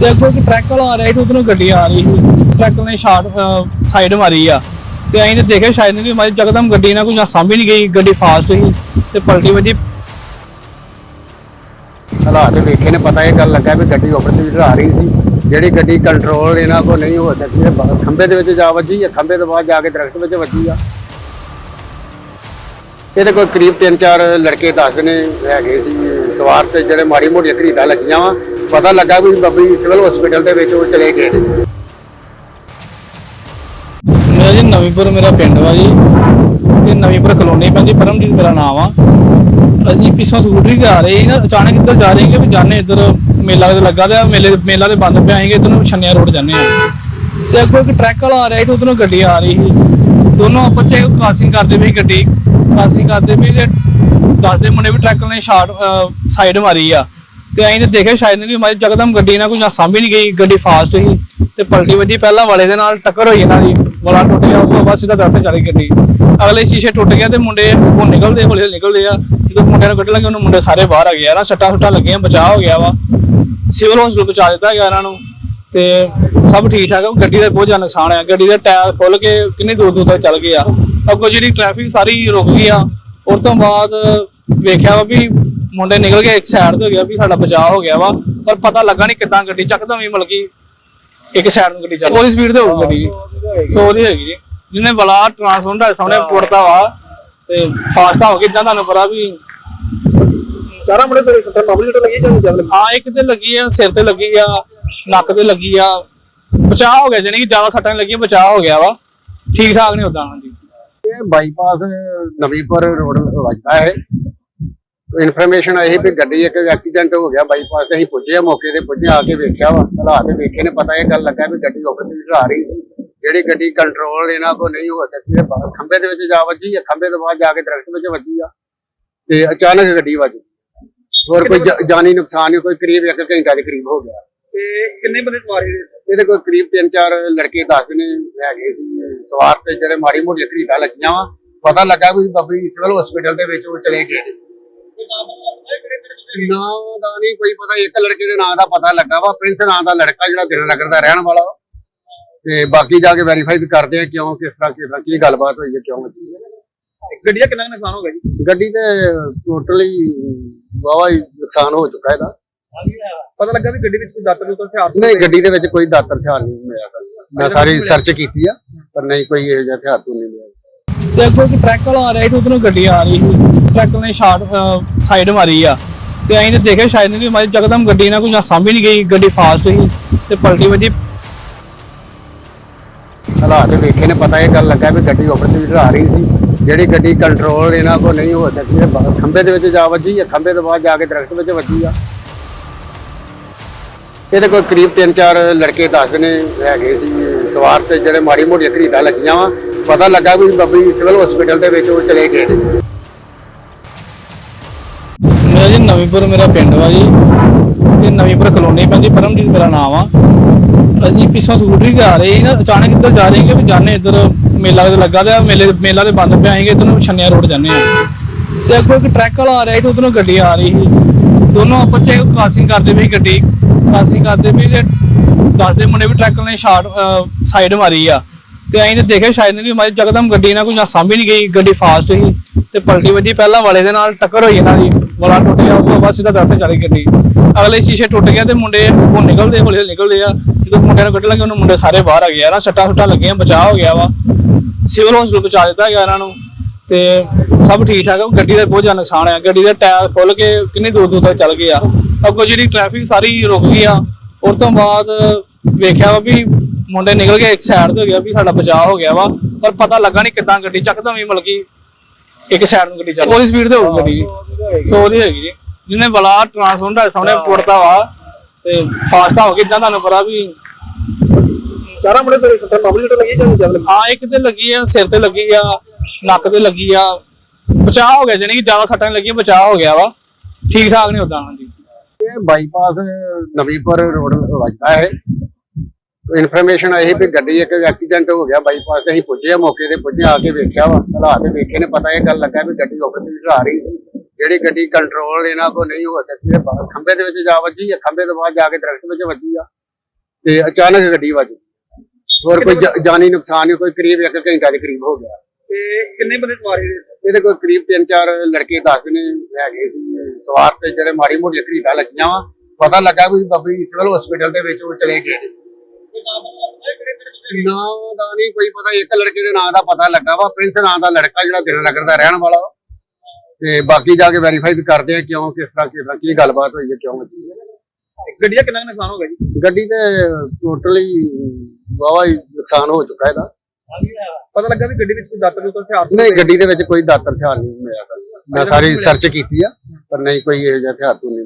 ਤੇ ਅੱਗੋਂ ਟਰੱਕ ਵਾਲਾ ਆ ਰਿਹਾ ਸੀ ਉਧਰੋਂ ਗੱਡੀ ਆ ਰਹੀ ਸੀ। ਟਰੱਕ ਨੇ ਸ਼ਾਰਟ ਸਾਈਡ ਮਾਰੀ ਆ। ਤੇ ਅਸੀਂ ਤੇ ਦੇਖਿਆ ਸ਼ਾਇਦ ਨਹੀਂ ਮਾਰੀ ਜਕਦਮ ਗੱਡੀ ਨਾਲ ਕੋਈ ਸਾਂਭੀ ਨਹੀਂ ਗਈ, ਗੱਡੀ ਫਾਸਟ ਸੀ ਤੇ ਪਲਟੀ ਵੱਜੀ। ਹਾਲਾਤ ਵੇਖੇ ਨੇ, ਪਤਾ ਇਹ ਗੱਲ ਲੱਗਾ ਵੀ ਗੱਡੀ ਓਵਰ ਸਪੀਡ ਆ ਰਹੀ ਸੀ। ਜਿਹੜੀ ਗੱਡੀ ਕੰਟਰੋਲ ਇਹਨਾਂ ਕੋ ਨਹੀਂ ਹੋ ਸਕੀ ਇਹ ਬ- ਖੰਭੇ ਦੇ ਵਿੱਚ ਜਾ ਵੱਜੀ ਹੈ ਖੰਭੇ ਤੋਂ ਬਾਅਦ ਜਾ ਕੇ ਦਰਖਤ ਵਿੱਚ ਵੱਜੀ ਆ। ਇਹਦੇ ਕੋਈ ਕਰੀਬ 3-4 ਲੜਕੇ ਦੱਸਦੇ ਨੇ, ਹੈਗੇ ਸੀ, ਸਵਾਰ ਤੇ ਜਿਹੜੇ ਮਾੜੀ ਮੋਟੀਆਂ ਘਰੀਟਾਂ ਲੱਗੀਆਂ ਵਾ। ਪਤਾ ਲੱਗਾ ਵੀ ਬੱਬੀ ਸਿਵਲ ਹਸਪੀਟਲ ਦੇ ਵਿੱਚ ਉਹ ਚਲੇ ਗਏ ਨੇ। ਮੇਰਾ ਜੀ ਨਵੀਂਪੁਰ ਮੇਰਾ ਪਿੰਡ ਵਾ ਜੀ। ਤੇ ਨਵੀਂਪੁਰ ਕਲੋਨੀ ਪੈਂਦੀ, ਪਰਮਜੀਤ ਮੇਰਾ ਨਾਮ ਆ। ਅਸੀਂ ਪਿੱਛੋਂ ਸਕੂਟਰੀ ਤੇ ਆ ਰਹੇ ਸੀ ਨਾ, ਅਚਾਨਕ ਇੱਧਰ ਜਾ ਰਹੇ ਕਿ ਵੀ ਜਾਣੇ ਇੱਧਰ, ਮੇਲਾ ਤੇ ਲੱਗਾ ਤੇ ਮੇਲੇ, ਮੇਲਾ ਦੇ ਬੰਦ ਪਿਆ ਆਏਗੇ ਇੱਧਰ ਨੂੰ ਛੰਨਿਆ ਰੋਡ ਜਾਂਦੇ ਆ। ਤੇ ਅੱਗੋਂ ਇੱਕ ਟਰੱਕ ਵਾਲਾ ਆ ਰਿਹਾ ਸੀ, ਉਧਰੋਂ ਗੱਡੀ ਆ ਰਹੀ ਸੀ। ਦੋਨੋਂ ਆਪਸ ਚ ਕ੍ਰਾਸਿੰਗ ਕਰਦੇ ਪਈ ਗੱਡੀ। ਕ੍ਰਾਸਿੰਗ ਕਰਦੇ ਪਈ ਤੇ ਦੱਸਦੇ ਮੁੰਡੇ ਵੀ ਟਰੱਕ ਨੇ ਸ਼ਾਰਟ ਸਾਈਡ ਮਾਰੀ ਆ। ਤੇ ਅਸੀਂ ਤੇ ਦੇਖਿਆ ਸ਼ਾਇਦ ਨਹੀਂ ਮਾਰੀ ਜਕਦਮ ਗੱਡੀ ਨਾਲ ਕੋਈ ਨਾ ਸਾਂਭੀ ਨਹੀਂ ਗਈ, ਗੱਡੀ ਫਾਸਟ ਸੀ ਤੇ ਪਲਟੀ ਵੱਜੀ, ਪਹਿਲਾਂ ਵਾਲੇ ਦੇ ਨਾਲ ਟੱਕਰ ਹੋਈ ਇਹਨਾਂ ਦੀ, ਵਾਲਾ ਟੁੱਟ ਗਿਆ ਉਸ ਤੋਂ ਬਾਅਦ ਸਿੱਧਾ ਦਰਤੇ ਚਲੀ ਗੱਡੀ। ਅਗਲੇ ਸ਼ੀਸ਼ੇ ਟੁੱਟ ਗਿਆ ਤੇ ਮੁੰਡੇ ਉਹ ਨਿਕਲਦੇ, ਹੌਲੀ ਹੌਲੀ ਨਿਕਲਦੇ ਆ। ਜਦੋਂ ਮੁੰਡਿਆਂ ਨੂੰ ਕੱਢਣ ਲੱਗੇ, ਉਹਨੂੰ ਮੁੰਡੇ ਸਾਰੇ ਬਾਹਰ ਆ ਗਏ ਆ ਸੱਟਾਂ ਸੁੱਟਾਂ ਲੱਗੀਆਂ, ਬਚਾਅ ਹੋ ਗਿਆ ਵਾ। ਸਿਵਲ ਹਸਪੀਟਲ ਪਹੁੰਚਾ ਦਿੱਤਾ ਗਿਆ ਇਹਨਾਂ ਨੂੰ ਤੇ ਸਭ ਠੀਕ ਠਾਕ ਗੱਡੀ ਦਾ ਬਹੁਤ ਜ਼ਿਆਦਾ ਨੁਕਸਾਨ ਆ ਗੱਡੀ ਦੇ ਟਾਇਰ ਖੁੱਲ ਕੇ ਕਿੰਨੀ ਦੂਰ ਦੂਰ ਤੱਕ ਚੱਲ ਗਏ ਆ ਅੱਗੋਂ ਜਿਹੜੀ ਟ੍ਰੈਫਿਕ ਸਾਰੀ ਰੁਕ ਗਈ ਆ, ਉਸ ਤੋਂ ਬਾਅਦ ਵੇਖਿਆ ਵਾ ਵੀ ਮੁੰਡੇ ਨਿਕਲ ਕੇ ਇੱਕ ਸਾਈਡ ਤੇ ਹੋ ਗਿਆ ਵੀ ਸਾਡਾ ਬਚਾਅ ਹੋ ਗਿਆ ਵਾ ਪਰ ਪਤਾ ਲੱਗਾ ਨਹੀਂ ਕਿੱਦਾਂ ਗੱਡੀ ਚੱਕਦਮ ਹੀ ਮਤਲਬ ਕਿ ਇੱਕ ਸਾਈਡ ਨੂੰ ਗੱਡੀ ਚੱਲ ਉਹਦੀ ਸਪੀਡ ਤੇ ਹੋਊ ਗੱਡੀ। ਸੋ ਉਹਦੀ ਹੈਗੀ। ਜੀ। ਜਿਹਨੇ ਬਲਾ ਟਰਾਂਸਫਾਰਮਰ ਸਾਹਮਣੇ ਪੁੱਟਦਾ ਵਾ ਤੇ ਫਾਸਟ ਹੋ ਗਿਆ ਇਦਾਂ ਤੁਹਾਨੂੰ ਪਤਾ ਵੀ ਚਾਰਾਂ ਮੁੰਡੇ ਸਾਰੇ ਸੱਟਾਂ ਮਾਮੂਲੀ ਤੋਂ ਲੱਗੀ ਜਾਂ ਜ਼ਿਆਦਾ ਹਾਂ ਇੱਕ ਤੇ ਲੱਗੀ ਆ ਸਿਰ ਤੇ ਲੱਗੀ ਆ ਨੱਕ ਤੇ ਲੱਗੀ ਆ। ਬਚਾਅ ਹੋ ਗਿਆ ਜਾਣੀ ਕਿ ਜ਼ਿਆਦਾ ਸੱਟਾਂ ਨਹੀਂ ਲੱਗੀਆਂ ਬਚਾਅ ਹੋ ਗਿਆ ਵਾ। ਠੀਕ ਠਾਕ ਨਹੀਂ ਉਦਾਂ ਹਾਂਜੀ। ਇਹ ਬਾਈਪਾਸ ਨਵੀਂਪੁਰ ਰੋਡ ਵੱਜਦਾ ਹੈ। ਇਨਫੋਰਮੇਸ਼ਨ ਆਈ ਵੀ ਗੱਡੀ ਇੱਕ ਐਕਸੀਡੈਂਟ ਹੋ ਗਿਆ ਬਾਈਪਾਸ ਤੇ ਅਸੀਂ ਪੁੱਜੇ ਆ ਮੌਕੇ ਤੇ ਪੁੱਜੇ ਆ ਕੇ ਵੇਖਿਆ ਵਾ ਹਾਲਾਤ ਵੇਖੇ ਨੇ ਪਤਾ ਇਹ ਗੱਲ ਲੱਗਾ ਵੀ ਗੱਡੀ ਓਵਰ ਸਪੀਡ ਆ ਰਹੀ ਸੀ। ਜਿਹੜੀ ਗੱਡੀ ਕੰਟਰੋਲ ਇਹਨਾਂ ਕੋ ਨਹੀਂ ਹੋ ਸਕੀ ਇਹ ਬ- ਖੰਭੇ ਦੇ ਵਿੱਚ ਜਾ ਵੱਜੀ ਹੈ ਖੰਭੇ ਤੋਂ ਬਾਅਦ ਜਾ ਕੇ ਦਰਖਤ ਵਿੱਚ ਵੱਜੀ ਆ ਤੇ ਅਚਾਨਕ ਗੱਡੀ ਵੱਜ ਹੋਰ ਕੋਈ ਜਾਨੀ ਨੁਕਸਾਨ ਨਹੀਂ ਕੋਈ ਕਰੀਬ ਇੱਕ ਘੰਟਾ ਦੇ ਕਰੀਬ ਹੋ ਗਿਆ। ਤੇ ਕਿੰਨੇ ਬੰਦੇ ਸਵਾਰ ਸੀ? ਇਹਦੇ ਕੋਲ ਕਰੀਬ 3-4 ਲੜਕੇ ਦੱਸਦੇ ਨੇ ਹੈਗੇ ਸੀ। ਸਵਾਰ ਤੇ ਜਿਹੜੇ ਮਾੜੀ ਮੋਟੀ ਘਰੀਟਾਂ ਲੱਗੀਆਂ ਵਾ ਪਤਾ ਲੱਗਾ ਵੀ ਬੱਬੀ ਸਿਵਲ ਹਸਪੀਟਲ ਦੇ ਵਿੱਚ ਉਹ ਚਲੇ ਗਏ ਨੇ। ਨਾਂ ਦਾ ਨਹੀਂ ਕੋਈ ਪਤਾ ਇੱਕ ਲੜਕੇ ਦੇ ਨਾਂ ਦਾ ਪਤਾ ਲੱਗਾ ਵਾ ਪ੍ਰਿੰਸ ਨਾਂ ਦਾ ਲੜਕਾ ਜਿਹੜਾ ਦਿਨ ਨਗਰ ਦਾ ਰਹਿਣ ਵਾਲਾ ਵਾ। ਤੇ ਬਾਕੀ ਜਾ ਕੇ ਵੈਰੀਫਾਈ ਕਰਦੇ ਆ ਕਿਉਂ ਕਿਸ ਤਰ੍ਹਾਂ ਕਿਸ ਤਰ੍ਹਾਂ ਕੀ ਗੱਲਬਾਤ ਹੋਈ ਹੈ ਕਿਉਂ ਵੱਜੀ ਹੈ। ਗੱਡੀ ਦਾ ਕਿੰਨਾ ਕੁ ਨੁਕਸਾਨ ਹੋ ਗਿਆ ਜੀ? ਗੱਡੀ ਤੇ ਟੋਟਲੀ ਵਾਵਾ ਹੀ ਨੁਕਸਾਨ ਹੋ ਚੁੱਕਾ ਇਹਦਾ। ਪਤਾ ਲੱਗਾ ਵੀ ਗੱਡੀ ਵਿੱਚ ਕੋਈ ਦਾਤਰ ਦੂਤਰ ਹਥਿਆਰ ਨਹੀਂ ਗੱਡੀ ਦੇ ਵਿੱਚ ਕੋਈ ਦਾਤਰ ਹਥਿਆਰ ਨਹੀਂ ਮਿਲਿਆ ਸਾਨੂੰ ਮੈਂ ਸਾਰੀ ਸਰਚ ਕੀਤੀ ਆ ਪਰ ਨਹੀਂ ਕੋਈ ਇਹੋ ਜਿਹਾ ਹਥਿਆਰ ਤੋਂ ਨਹੀਂ ਮਿਲਿਆ। ਤੇ ਅੱਗੋਂ ਇੱਕ ਟਰੱਕ ਵਾਲਾ ਆ ਰਿਹਾ ਸੀ ਉਧਰੋਂ ਗੱਡੀ ਆ ਰਹੀ ਸੀ। ਟਰੱਕ ਨੇ ਸ਼ਾਰਟ ਸਾਈਡ ਮਾਰੀ ਆ। ਤੇ ਅਸੀਂ ਤੇ ਦੇਖਿਆ ਸ਼ਾਇਦ ਨਹੀਂ ਮਾਰੀ ਜਕਦਮ ਗੱਡੀ ਨਾਲ ਕੋਈ ਨਾ ਸਾਂਭੀ ਨਹੀਂ ਗਈ, ਗੱਡੀ ਫਾਸਟ ਸੀ ਤੇ ਪਲਟੀ ਵੱਜੀ। ਹਾਲਾਤ ਵੇਖੇ ਨੇ, ਪਤਾ ਇਹ ਗੱਲ ਲੱਗਾ ਵੀ ਗੱਡੀ ਓਵਰ ਸਪੀਡ ਆ ਰਹੀ ਸੀ। ਜਿਹੜੀ ਗੱਡੀ ਕੰਟਰੋਲ ਇਹਨਾਂ ਕੋ ਨਹੀਂ ਹੋ ਸਕੀ ਇਹ ਦੇ ਵਿੱਚ ਜਾ ਵੱਜੀ ਹੈ ਖੰਭੇ ਤੋਂ ਬਾਅਦ ਜਾ ਕੇ ਦਰਖਤ ਵਿੱਚ ਵੱਜੀ ਆ। ਇਹਦੇ ਕੋਲ ਕਰੀਬ 3-4 ਲੜਕੇ ਦੱਸਦੇ ਨੇ, ਹੈਗੇ ਸੀ, ਸਵਾਰ ਤੇ ਜਿਹੜੇ ਮਾੜੀ ਮੋਟੀਆਂ ਘਰੀਟਾਂ ਲੱਗੀਆਂ ਵਾ। ਪਤਾ ਲੱਗਾ ਵੀ ਬੱਬੀ ਸਿਵਲ ਹਸਪੀਟਲ ਦੇ ਵਿੱਚ ਉਹ ਚਲੇ ਗਏ ਨੇ। ਮੇਰਾ ਜੀ ਨਵੀਂਪੁਰ ਮੇਰਾ ਪਿੰਡ ਵਾ ਜੀ। ਤੇ ਨਵੀਂਪੁਰ ਕਲੋਨੀ ਪੈਂਦੀ, ਪਰਮਜੀਤ ਮੇਰਾ ਨਾਮ ਆ। ਅਸੀਂ ਪਿੱਛੋਂ ਸਕੂਟਰੀ ਤੇ ਆ ਰਹੇ ਸੀ ਨਾ, ਅਚਾਨਕ ਇੱਧਰ ਜਾ ਰਹੇ ਕਿ ਵੀ ਜਾਣੇ ਇੱਧਰ, ਮੇਲਾ ਲੱਗਾ ਤੇ ਮੇਲੇ, ਮੇਲਾ ਦੇ ਬੰਦ ਪਿਆ ਆਏਗੇ ਇੱਧਰ ਛੰਨਿਆ ਰੋਡ ਜਾਂਦੇ ਆ। ਤੇ ਅੱਗੋਂ ਇੱਕ ਟਰੱਕ ਵਾਲਾ ਆ ਰਿਹਾ ਸੀ ਉਧਰੋਂ ਗੱਡੀ ਆ ਰਹੀ ਸੀ। ਦੋਨੋਂ ਆਪਸ ਚ ਕ੍ਰਾਸਿੰਗ ਕਰਦੇ ਪਈ ਗੱਡੀ ਕ੍ਰਾਸਿੰਗ ਕਰਦੇ ਪਈ ਤੇ ਦੱਸਦੇ ਮੁੰਡੇ ਵੀ ਟਰੱਕ ਨੇ ਸ਼ਾਰਟ ਸਾਈਡ ਮਾਰੀ ਆ। ਤੇ ਅਸੀਂ ਤੇ ਦੇਖਿਆ ਸ਼ਾਇਦ ਨਹੀਂ ਮਾਰੀ ਜਕਦਮ ਗੱਡੀ ਨਾਲ ਕੋਈ ਨਾ ਸਾਂਭੀ ਨਹੀਂ ਗਈ, ਗੱਡੀ ਫਾਸਟ ਸੀ ਤੇ ਪਲਟੀ ਵੱਡੀ ਪਹਿਲਾਂ ਵਾਲੇ ਦੇ ਨਾਲ, ਟੱਕਰ ਹੋਈ ਇਹਨਾਂ ਦੀ, ਵਾਲਾ ਟੁੱਟ ਗਿਆ ਉਸ ਤੋਂ ਬਾਅਦ ਸਿੱਧਾ ਦਰਤੇ ਚਲੀ ਗੱਡੀ। ਅਗਲੇ ਸ਼ੀਸ਼ੇ ਟੁੱਟ ਗਿਆ ਤੇ ਮੁੰਡੇ ਉਹ ਨਿਕਲਦੇ, ਹੌਲੀ ਹੌਲੀ ਨਿਕਲਦੇ ਆ। ਜਦੋਂ ਮੁੰਡਿਆਂ ਨੂੰ ਕੱਢ ਲੱਗੇ, ਉਹਨੂੰ ਮੁੰਡੇ ਸਾਰੇ ਬਾਹਰ ਆ ਗਏ ਆ ਨਾ ਸੱਟਾਂ ਲੱਗੀਆਂ, ਬਚਾਅ ਹੋ ਗਿਆ ਵਾ। ਸਿਵਲ ਹਸਪੀਟਲ ਪਹੁੰਚਾ ਦਿੱਤਾ ਗਿਆ ਇਹਨਾਂ ਨੂੰ ਤੇ ਸਭ ਠੀਕ ਠਾਕ ਗੱਡੀ ਦਾ ਬਹੁਤ ਜ਼ਿਆਦਾ ਨੁਕਸਾਨ ਆ ਗੱਡੀ ਦੇ ਟਾਇਰ ਖੁੱਲ ਕੇ ਕਿੰਨੀ ਦੂਰ ਦੂਰ ਤੱਕ ਚੱਲ ਗਏ ਆ ਅੱਗੋਂ ਜਿਹੜੀ ਟ੍ਰੈਫਿਕ ਸਾਰੀ ਰੁਕ ਗਈ ਆ, ਉਸ ਤੋਂ ਬਾਅਦ ਵੇਖਿਆ ਵਾ ਵੀ ਮੁੰਡੇ ਨਿਕਲ ਕੇ ਇੱਕ ਸਾਈਡ ਤੇ ਹੋ ਗਿਆ ਵੀ ਸਾਡਾ ਬਚਾਅ ਹੋ ਗਿਆ ਵਾ ਪਰ ਪਤਾ ਲੱਗਾ ਨਹੀਂ ਕਿੱਦਾਂ ਗੱਡੀ ਚੱਕਦਮ ਹੀ ਮਤਲਬ ਕਿ ਇੱਕ ਸਾਈਡ ਨੂੰ ਗੱਡੀ ਚੱਲ ਉਹਦੀ ਸਪੀਡ ਤੇ ਹੋਊ ਗੱਡੀ ਸੋ ਉਹਦੀ ਹੈਗੀ ਜੀ। ਜਿਹਨੇ ਬਲਾ ਟਰਾਂਸਫਾਰਮਰ ਸਾਹਮਣੇ ਪੁੱਟਦਾ ਵਾ ਤੇ ਫਾਸਟ ਹੋ ਗਿਆ ਇਦਾਂ ਤੁਹਾਨੂੰ ਪਤਾ ਵੀ ਚਾਰਾਂ ਮੁੰਡੇ ਸਾਰੇ ਸੱਟਾਂ ਮਾਮੂਲੀ ਤੋਂ ਲੱਗੀ ਜਾਂ ਜ਼ਿਆਦਾ ਹਾਂ ਇੱਕ ਤੇ ਲੱਗੀ ਆ ਸਿਰ ਤੇ ਲੱਗੀ ਆ ਨੱਕ ਤੇ ਲੱਗੀ ਆ। ਬਚਾਅ ਹੋ ਗਿਆ ਜਾਣੀ ਕਿ ਜ਼ਿਆਦਾ ਸੱਟਾਂ ਨਹੀਂ ਲੱਗੀਆਂ ਬਚਾਅ ਹੋ ਗਿਆ ਵਾ। ਠੀਕ ਠਾਕ ਨਹੀਂ ਉਦਾਂ ਹਾਂਜੀ। ਇਹ ਬਾਈਪਾਸ ਨਵੀਂਪੁਰ ਰੋਡ ਵੱਜਦਾ ਹੈ। ਇਨਫੋਰਮੇਸ਼ਨ ਆਈ ਵੀ ਗੱਡੀ ਇੱਕ ਐਕਸੀਡੈਂਟ ਹੋ ਗਿਆ ਬਾਈਪਾਸ ਤੇ ਅਸੀਂ ਪੁੱਜੇ ਆ ਮੌਕੇ ਤੇ ਪੁੱਜੇ ਆ ਕੇ ਵੇਖਿਆ ਵਾ ਹਾਲਾਤ ਵੇਖੇ ਨੇ ਪਤਾ ਇਹ ਗੱਲ ਲੱਗਾ ਵੀ ਗੱਡੀ ਓਵਰ ਸਪੀਡ ਆ ਰਹੀ ਸੀ। ਜਿਹੜੀ ਗੱਡੀ ਕੰਟਰੋਲ ਇਹਨਾਂ ਕੋ ਨਹੀਂ ਹੋ ਸਕੀ ਇਹ ਬ- ਖੰਭੇ ਦੇ ਵਿੱਚ ਜਾ ਵੱਜੀ ਹੈ ਖੰਭੇ ਤੋਂ ਬਾਅਦ ਜਾ ਕੇ ਦਰਖਤ ਵਿੱਚ ਵੱਜੀ ਆ ਤੇ ਅਚਾਨਕ ਗੱਡੀ ਵੱਜ ਹੋਰ ਕੋਈ ਜਾਨੀ ਨੁਕਸਾਨ ਨਹੀਂ ਕੋਈ ਕਰੀਬ ਇੱਕ ਘੰਟਾ ਦੇ ਕਰੀਬ ਹੋ ਗਿਆ। ਤੇ ਕਿੰਨੇ ਬੰਦੇ ਸਵਾਰ ਸੀ? ਇਹਦੇ ਕੋਲ ਕਰੀਬ ਤਿੰਨ ਚਾਰ ਲੜਕੇ ਦੱਸਦੇ ਨੇ ਹੈਗੇ ਸੀ। ਸਵਾਰ ਤੇ ਜਿਹੜੇ ਮਾੜੀ ਮੋਟੀ ਘੜੀਟਾਂ ਲੱਗੀਆਂ ਵਾ ਪਤਾ ਲੱਗਾ ਵੀ ਬੱਬੀ ਸਿਵਲ ਹਸਪੀਟਲ ਦੇ ਵਿੱਚ ਉਹ ਚਲੇ ਗਏ ਨੇ। ਨਾਂ ਦਾ ਨਹੀਂ ਕੋਈ ਪਤਾ ਇੱਕ ਲੜਕੇ ਦੇ ਨਾਂ ਦਾ ਪਤਾ ਲੱਗਾ ਵਾ। ਪ੍ਰਿੰਸ ਨਾਂ ਦਾ ਲੜਕਾ ਜਿਹੜਾ ਦਿਨ ਨਗਰ ਦਾ ਰਹਿਣ ਵਾਲਾ ਵਾ। ਤੇ ਬਾਕੀ ਜਾ ਕੇ ਵੈਰੀਫਾਈ ਵੀ ਕਰਦੇ ਆ ਕਿਉਂ ਕਿਸ ਤਰ੍ਹਾਂ ਕਿਸ ਤਰ੍ਹਾਂ ਕੀ ਗੱਲਬਾਤ ਹੋਈ ਹੈ ਕਿਉਂ ਹੋਈ ਹੈ। ਗੱਡੀ ਦਾ ਕਿੰਨਾ ਕੁ ਨੁਕਸਾਨ ਹੋ ਗਿਆ ਜੀ? ਗੱਡੀ ਤੇ ਟੋਟਲੀ ਵਾਵਾ ਹੀ ਨੁਕਸਾਨ ਹੋ ਚੁੱਕਾ ਇਹਦਾ। ਪਤਾ ਲੱਗਾ ਵੀ ਗੱਡੀ ਵਿੱਚ ਕੋਈ ਦਾਤਰ ਦੂਤਰ ਹਥਿਆਰ ਨਹੀਂ ਗੱਡੀ ਦੇ ਵਿੱਚ ਕੋਈ ਦਾਤਰ ਹਥਿਆਰ ਨਹੀਂ ਮਿਲਿਆ ਸਾਨੂੰ। ਮੈਂ ਸਾਰੀ ਸਰਚ ਕੀਤੀ ਆ ਪਰ ਨਹੀਂ ਕੋਈ ਇਹੋ ਜਿਹਾ ਹਥਿਆਰ ਤੋਂ ਨਹੀਂ